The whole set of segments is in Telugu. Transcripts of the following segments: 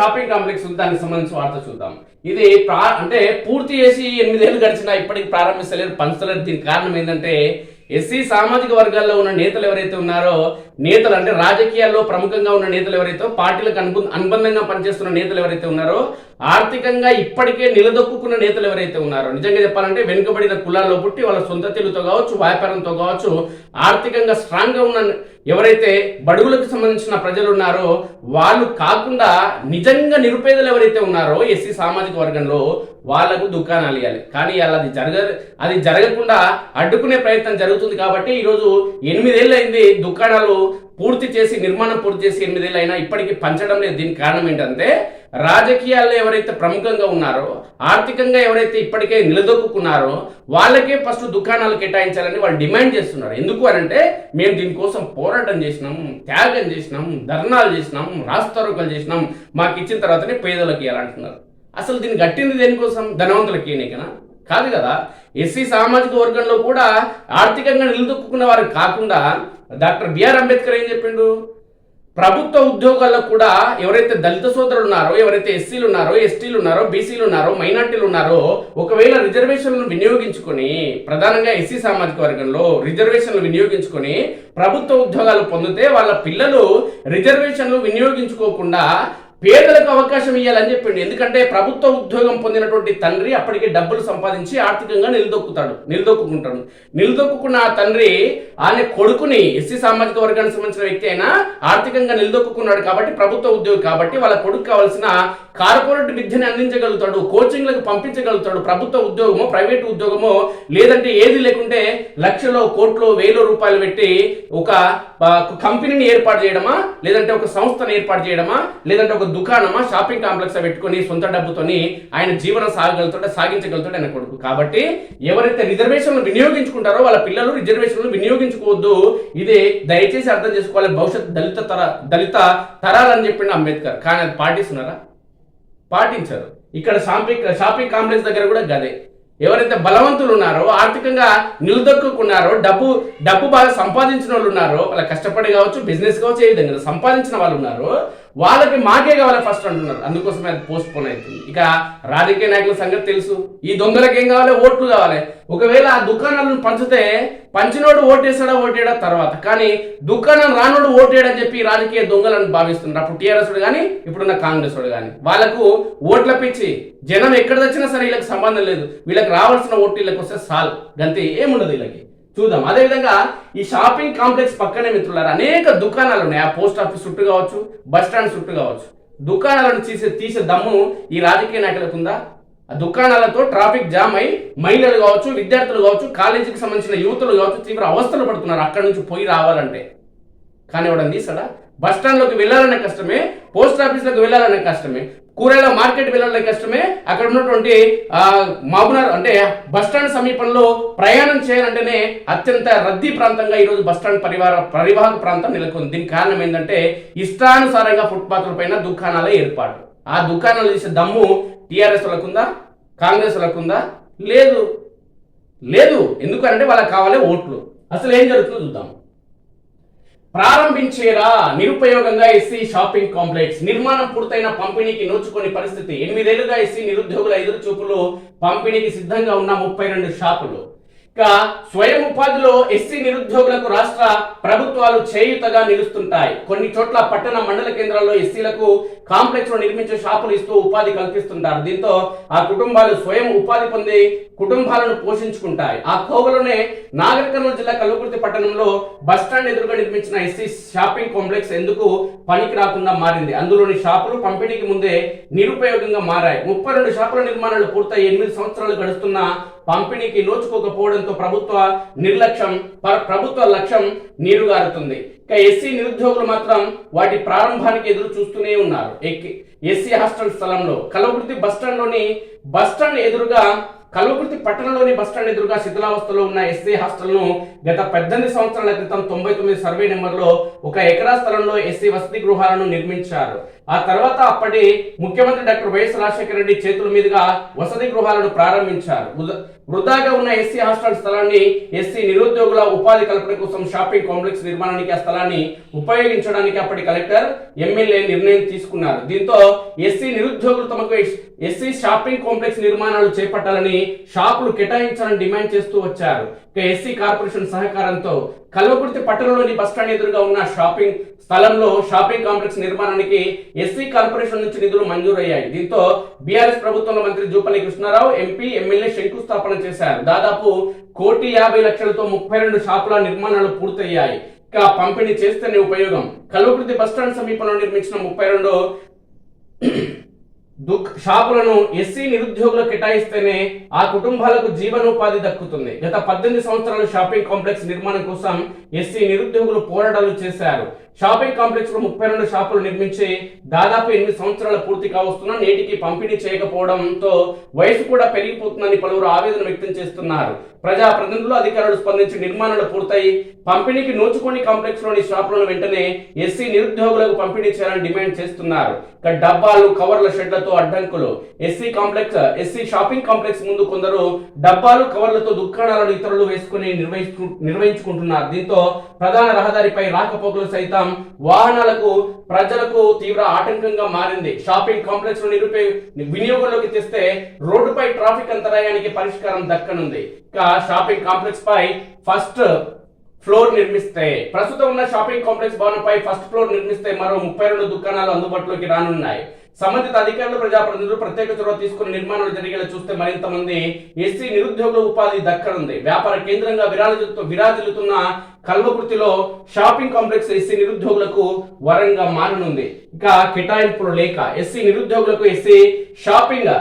షాపింగ్ కాంప్లెక్స్ ఉంది దానికి సంబంధించి వార్త చూద్దాం. ఇది ప్రా అంటే పూర్తి చేసి ఎనిమిదేళ్ళు గడిచినా ఇప్పటికి ప్రారంభించలేదు పంచలేరు. దీనికి కారణం ఏంటంటే ఎస్సీ సామాజిక వర్గాల్లో ఉన్న నేతలు ఎవరైతే ఉన్నారో నేతలు అంటే రాజకీయాల్లో ప్రముఖంగా ఉన్న నేతలు ఎవరైతే పార్టీలకు అనుబంధంగా పనిచేస్తున్న నేతలు ఎవరైతే ఉన్నారో ఆర్థికంగా ఇప్పటికే నిలదొక్కున్న నేతలు ఎవరైతే ఉన్నారో నిజంగా చెప్పాలంటే వెనుకబడిన కులాల్లో పుట్టి వాళ్ళ సొంత తెలుగుతో కావచ్చు వ్యాపారంతో కావచ్చు ఆర్థికంగా స్ట్రాంగ్గా ఉన్న ఎవరైతే బడుగులకు సంబంధించిన ప్రజలు ఉన్నారో వాళ్ళు కాకుండా నిజంగా నిరుపేదలు ఎవరైతే ఉన్నారో ఎస్సీ సామాజిక వర్గంలో వాళ్ళకు దుకాణాలు ఇవ్వాలి కానీ అలా అది జరగ అది జరగకుండా అడ్డుకునే ప్రయత్నం జరుగుతుంది కాబట్టి ఈరోజు ఎనిమిదేళ్ళు అయింది దుకాణాలు పూర్తి చేసి నిర్మాణం పూర్తి చేసి ఎనిమిదేళ్ళు అయినా ఇప్పటికీ పంచడం లేదు. దీనికి కారణం ఏంటంటే రాజకీయాల్లో ఎవరైతే ప్రముఖంగా ఉన్నారో ఆర్థికంగా ఎవరైతే ఇప్పటికే నిలదొక్కున్నారో వాళ్ళకే ఫస్ట్ దుకాణాలు కేటాయించాలని వాళ్ళు డిమాండ్ చేస్తున్నారు. ఎందుకు అని అంటే మేము దీనికోసం పోరాటం చేసినాం త్యాగం చేసినాం ధర్నాలు చేసినాం రాస్తారోకలు చేసినాం మాకు ఇచ్చిన తర్వాతనే పేదలకు ఇవ్వాలంటున్నారు. అసలు దీన్ని గట్టింది దేనికోసం? ధనవంతులకి ఈయనకేనా? కాదు కదా. ఎస్సీ సామాజిక వర్గంలో కూడా ఆర్థికంగా నిలదొక్కున్న వారు కాకుండా డాక్టర్ బిఆర్ అంబేద్కర్ ఏం చెప్పిండు? ప్రభుత్వ ఉద్యోగాల్లో కూడా ఎవరైతే దళిత సోదరులు ఉన్నారో ఎవరైతే ఎస్సీలు ఉన్నారో ఎస్టీలు ఉన్నారో బీసీలు ఉన్నారో మైనార్టీలు ఉన్నారో ఒకవేళ రిజర్వేషన్లను వినియోగించుకొని ప్రధానంగా ఎస్సీ సామాజిక వర్గంలో రిజర్వేషన్లు వినియోగించుకొని ప్రభుత్వ ఉద్యోగాలు పొందితే వాళ్ళ పిల్లలు రిజర్వేషన్లు వినియోగించుకోకుండా పేదలకు అవకాశం ఇవ్వాలని చెప్పిండు. ఎందుకంటే ప్రభుత్వ ఉద్యోగం పొందినటువంటి తండ్రి అప్పటికే డబ్బులు సంపాదించి ఆర్థికంగా నిలదొక్కుతాడు నిలదొక్కుంటాడు నిలదొక్కున్న ఆ తండ్రి ఆయన కొడుకుని ఎస్సీ సామాజిక వర్గానికి సంబంధించిన వ్యక్తి అయినా ఆర్థికంగా నిలదొక్కున్నాడు కాబట్టి ప్రభుత్వ ఉద్యోగి కాబట్టి వాళ్ళ కొడుకు కావాల్సిన కార్పొరేట్ విద్యను అందించగలుగుతాడు కోచింగ్లకు పంపించగలుగుతాడు ప్రభుత్వ ఉద్యోగమో ప్రైవేట్ ఉద్యోగమో లేదంటే ఏది లేకుంటే లక్షలో కోట్లో వేలో రూపాయలు పెట్టి ఒక కంపెనీని ఏర్పాటు చేయడమా? లేదంటే ఒక సంస్థను ఏర్పాటు చేయడమా? లేదంటే ఒక దుకాణమా? షాపింగ్ కాంప్లెక్స్ పెట్టుకొని సొంత డబ్బుతోని ఆయన జీవనం సాగలుగుతాడు సాగించగలుగుతాడు ఆయన కొడుకు కాబట్టి ఎవరైతే రిజర్వేషన్లు వినియోగించుకుంటారో వాళ్ళ పిల్లలు రిజర్వేషన్లు వినియోగించుకోవద్దు. ఇది దయచేసి అర్థం చేసుకోవాలి. భవిష్యత్ దళిత తర దళిత తరాలని చెప్పిండు అంబేద్కర్. కానీ అది పాటిస్తున్నారా? పాటించారు. ఇక్కడ షాపింగ్ షాపింగ్ కాంప్లెక్స్ దగ్గర కూడా గదే. ఎవరైతే బలవంతులు ఉన్నారో ఆర్థికంగా నిలదొక్కున్నారో డబ్బు డబ్బు బాగా సంపాదించిన వాళ్ళు ఉన్నారో వాళ్ళ కష్టపడి కావచ్చు బిజినెస్ కావచ్చు ఏ విధంగా సంపాదించిన వాళ్ళు ఉన్నారో వాళ్ళకి మాకే కావాలి ఫస్ట్ అంటున్నారు. అందుకోసమే అది పోస్ట్ పోన్ అవుతుంది. ఇక రాజకీయ నాయకుల సంగతి తెలుసు. ఈ దొంగలకి ఏం కావాలి? ఓట్లు కావాలి. ఒకవేళ ఆ దుకాణాలను పంచితే పంచినోడు ఓటేసాడా ఓటేడా తర్వాత. కానీ దుకాణం రానోడు ఓటేడని చెప్పి రాజకీయ దొంగలను భావిస్తున్నారు. అప్పుడు టీఆర్ఎస్ కానీ ఇప్పుడున్న కాంగ్రెస్ కానీ వాళ్ళకు ఓట్ల పిచ్చి. జనం ఎక్కడ తెచ్చినా సరే వీళ్ళకి సంబంధం లేదు. వీళ్ళకి రావాల్సిన ఓట్లు వీళ్ళకి వస్తే సాల్ గంతే. ఏముండదు వీళ్ళకి. చూద్దాం. అదేవిధంగా ఈ షాపింగ్ కాంప్లెక్స్ పక్కనే మిత్రులారా అనేక దుకాణాలు ఉన్నాయి. ఆ పోస్ట్ ఆఫీస్ చుట్టూ కావచ్చు బస్ స్టాండ్ చుట్టూ కావచ్చు. దుకాణాలను తీసే తీసే దమ్ము ఈ రాజకీయ నాయకులకు ఉందా? ఆ దుకాణాలతో ట్రాఫిక్ జామ్ అయి మహిళలు కావచ్చు విద్యార్థులు కావచ్చు కాలేజీకి సంబంధించిన యువతులు కావచ్చు తీవ్ర అవస్థలు పడుతున్నారు. అక్కడి నుంచి పోయి రావాలంటే. కానీ ఇవ్వడం తీసాడా బస్ స్టాండ్లోకి వెళ్ళాలనే కష్టమే పోస్ట్ ఆఫీస్లోకి వెళ్ళాలనే కష్టమే కూరగాయల మార్కెట్ వెళ్ళాలనే కష్టమే అక్కడ ఉన్నటువంటి ఆ, అంటే బస్ స్టాండ్ సమీపంలో ప్రయాణం చేయాలంటేనే అత్యంత రద్దీ ప్రాంతంగా ఈరోజు బస్ స్టాండ్ పరివార పరివాహక ప్రాంతం నెలకొంది. దీనికి కారణం ఏంటంటే ఇష్టానుసారంగా ఫుట్పాత్ల పైన దుకాణాల ఏర్పాటు. ఆ దుకాణాలు చేసే దమ్ము టీఆర్ఎస్ వాళ్ళకుందా? కాంగ్రెస్ వాళ్ళకుందా? లేదు. లేదు. ఎందుకంటే వాళ్ళకి కావాలి ఓట్లు. అసలు ఏం జరుగుతుందో చూద్దాం. ప్రారంభించేరా నిరుపయోగంగా ఎస్సీ షాపింగ్ కాంప్లెక్స్ నిర్మాణం పూర్తయిన పంపిణీకి నోచుకొని పరిస్థితి. ఎనిమిదేళ్ళుగా ఎస్సీ నిరుద్యోగుల ఎదురు చూపులు పంపిణీకి సిద్ధంగా ఉన్న ముప్పై రెండు షాపులు. ఇక స్వయం ఉపాధిలో ఎస్సీ నిరుద్యోగులకు రాష్ట్ర ప్రభుత్వాలు చేయుతగా నిలుస్తుంటాయి. కొన్ని చోట్ల పట్టణ మండల కేంద్రాల్లో ఎస్సీలకు కాంప్లెక్స్లో నిర్మించే షాపులు ఇస్తూ ఉపాధి కల్పిస్తుంటారు. దీంతో ఆ కుటుంబాలు స్వయం ఉపాధి పొంది కుటుంబాలను పోషించుకుంటాయి. ఆ కోవలోనే నాగర్ కర్నూలు జిల్లా కల్లుకుర్తి పట్టణంలో బస్ స్టాండ్ ఎదురుగా నిర్మించిన ఎస్సీ షాపింగ్ కాంప్లెక్స్ ఎందుకు పనికి రాకుండా మారింది? అందులోని షాపులు పంపిణీకి ముందే నిరుపయోగంగా మారాయి. ముప్పై రెండు షాపుల నిర్మాణాలు పూర్తయి ఎనిమిది సంవత్సరాలు గడుస్తున్న పంపిణీకి నోచుకోకపోవడంతో ప్రభుత్వ నిర్లక్ష్యం ప్రభుత్వ లక్ష్యం నీరుగారుతుంది. ఇక ఎస్సీ నిరుద్యోగులు మాత్రం వాటి ప్రారంభానికి ఎదురు చూస్తూనే ఉన్నారు. ఎక్కి- ఎస్సీ హాస్టల్ స్థలంలో కలవకుర్తి బస్టాండ్లోని బస్టాండ్ ఎదురుగా కల్వకుర్తి పట్టణంలోని బస్టాండ్ ఎదురుగా శిథిలావస్థలో ఉన్న ఎస్సీ హాస్టల్ను గత పద్దెనిమిది సంవత్సరాల క్రితం తొంభై తొమ్మిది సర్వే నెంబర్లో ఒక ఎకరా స్థలంలో ఎస్సీ వసతి గృహాలను నిర్మించారు. ఆ తర్వాత అప్పటి ముఖ్యమంత్రి డాక్టర్ వైఎస్ రాజశేఖర రెడ్డి చేతుల మీదుగా వసతి గృహాలను ప్రారంభించారు. వృధాగా ఉన్న ఎస్సీ హాస్టల్ స్థలాన్ని ఎస్సీ నిరుద్యోగుల ఉపాధి కల్పన కోసం షాపింగ్ కాంప్లెక్స్ నిర్మాణానికి ఆ స్థలాన్ని ఉపయోగించడానికి అప్పటి కలెక్టర్ ఎమ్మెల్యే నిర్ణయం తీసుకున్నారు. దీంతో ఎస్సీ నిరుద్యోగులు తమకు ఎస్సీ షాపింగ్ కాంప్లెక్స్ నిర్మాణాలు చేపట్టాలని షాపులు కేటాయించాలని డిమాండ్ చేస్తూ వచ్చారు. ఎస్సీ కార్పొరేషన్ సహకారంతో కల్వకుర్తి పట్టణంలోని బస్టాండ్ ఎదురుగా ఉన్న షాపింగ్ స్థలంలో షాపింగ్ కాంప్లెక్స్ నిర్మాణానికి ఎస్సీ కార్పొరేషన్ నుంచి నిధులు మంజూరయ్యాయి. దీంతో బీఆర్ఎస్ ప్రభుత్వంలో మంత్రి జూపల్లి కృష్ణారావు ఎంపీ ఎమ్మెల్యే శంకుస్థాపన చేశారు. దాదాపు కోటి యాభై లక్షలతో ముప్పై రెండు షాపుల నిర్మాణాలు పూర్తయ్యాయి. ఇక పంపిణీ చేస్తేనే ఉపయోగం. కల్వకుర్తి బస్టాండ్ సమీపంలో నిర్మించిన ముప్పై రెండు దుక్ షాపులను ఎస్సీ నిరుద్యోగులకు కేటాయిస్తేనే ఆ కుటుంబాలకు జీవనోపాధి దక్కుతుంది. గత పద్దెనిమిది సంవత్సరాలు షాపింగ్ కాంప్లెక్స్ నిర్మాణం కోసం ఎస్సీ నిరుద్యోగులు పోరాటాలు చేశారు. షాపింగ్ కాంప్లెక్స్లో ముప్పై రెండు షాపులు నిర్మించి దాదాపు ఎనిమిది సంవత్సరాలు పూర్తి కావస్తున్న నేటికి పంపిణీ చేయకపోవడంతో వయసు కూడా పెరిగిపోతుందని పలువురు ఆవేదన వ్యక్తం చేస్తున్నారు. ప్రజా ప్రతినిధులు అధికారులు స్పందించి నిర్మాణాలు పూర్తయి పంపిణీకి నోచుకొని కాంప్లెక్స్లోని షాపులను వెంటనే ఎస్సీ నిరుద్యోగులకు పంపిణీ చేయాలని డిమాండ్ చేస్తున్నారు. డబ్బాలు కవర్ల షెడ్లతో అడ్డంకులు. SC complex SC shopping complex ముందు కొందరు డబ్బాలు కవర్లతో దుకాణాలను ఇతరులు వేసుకుని నిర్వహించు నిర్వహించుకుంటున్నారు. దీంతో ప్రధాన రహదారిపై రాకపోకలు సైతం వాహనాలకు ప్రజలకు తీవ్ర ఆటంకంగా మారింది. షాపింగ్ కాంప్లెక్స్ను నిరుపే వినియోగంలోకి తెస్తే రోడ్డుపై ట్రాఫిక్ అంతరాయానికి పరిష్కారం దక్కనుంది. ఇక షాపింగ్ కాంప్లెక్స్ పై ఫస్ట్ ఫ్లోర్ నిర్మిస్తే ప్రస్తుతం ఉన్న షాపింగ్ కాంప్లెక్స్ భవనంపై ఫస్ట్ ఫ్లోర్ నిర్మిస్తే మరో ముప్పై రెండు దుకాణాలు అందుబాటులోకి రానున్నాయి. సంబంధిత అధికారులు ప్రజాప్రతినిధులు ప్రత్యేక చొరవ తీసుకుని నిర్మాణాలు జరిగేలా చూస్తే మరింత మంది ఎస్సీ నిరుద్యోగుల ఉపాధి దక్కనుంది. వ్యాపార కేంద్రంగా విరాజిల్లుతూ విరాజిల్లుతున్న కల్వకృతిలో షాపింగ్ కాంప్లెక్స్ ఎస్సీ నిరుద్యోగులకు వరంగా మారనుంది. ఇక కేటాయింపులు లేక ఎస్సీ నిరుద్యోగులకు ఎస్సీ షాపింగ్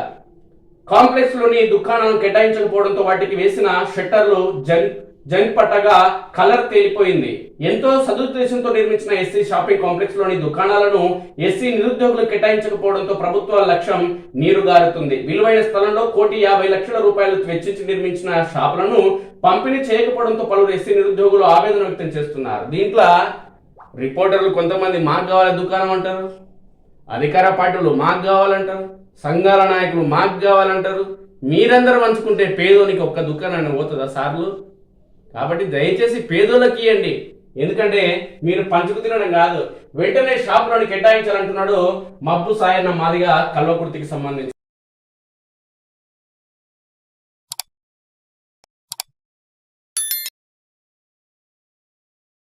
కాంప్లెక్స్లోని దుకాణాలను కేటాయించకపోవడంతో వాటికి వేసిన షట్టర్లు జన్ జంగ్ పట్టగా కలర్ తేలిపోయింది. ఎంతో సదుద్దేశంతో నిర్మించిన ఎస్సీ షాపింగ్ కాంప్లెక్స్లోని దుకాణాలను ఎస్సీ నిరుద్యోగులు కేటాయించకపోవడంతో ప్రభుత్వ లక్ష్యం నీరుగారుతుంది. విలువైన స్థలంలో కోటి యాభై లక్షల రూపాయలు వెచ్చించి నిర్మించిన షాపులను పంపిణీ చేయకపోవడంతో పలువురు ఎస్సీ నిరుద్యోగులు ఆవేదన వ్యక్తం చేస్తున్నారు. దీంట్లో రిపోర్టర్లు కొంతమంది మాకు కావాలి దుకాణం అంటారు అధికార పార్టీలు మాకు కావాలంటారు సంఘాల నాయకులు మాకు కావాలంటారు. మీరందరూ పంచుకుంటే పేదోనికి ఒక్క దుకాణాన్ని పోతుందా సార్లు? కాబట్టి దయచేసి పేదోళ్ళకి ఇవ్వండి ఎందుకంటే మీరు పంచుకు తినడం కాదు. వెంటనే షాపులను కేటాయించాలంటున్నాడు మబ్బు సాయన్న మాదిగా కల్వకుర్తికి సంబంధించి.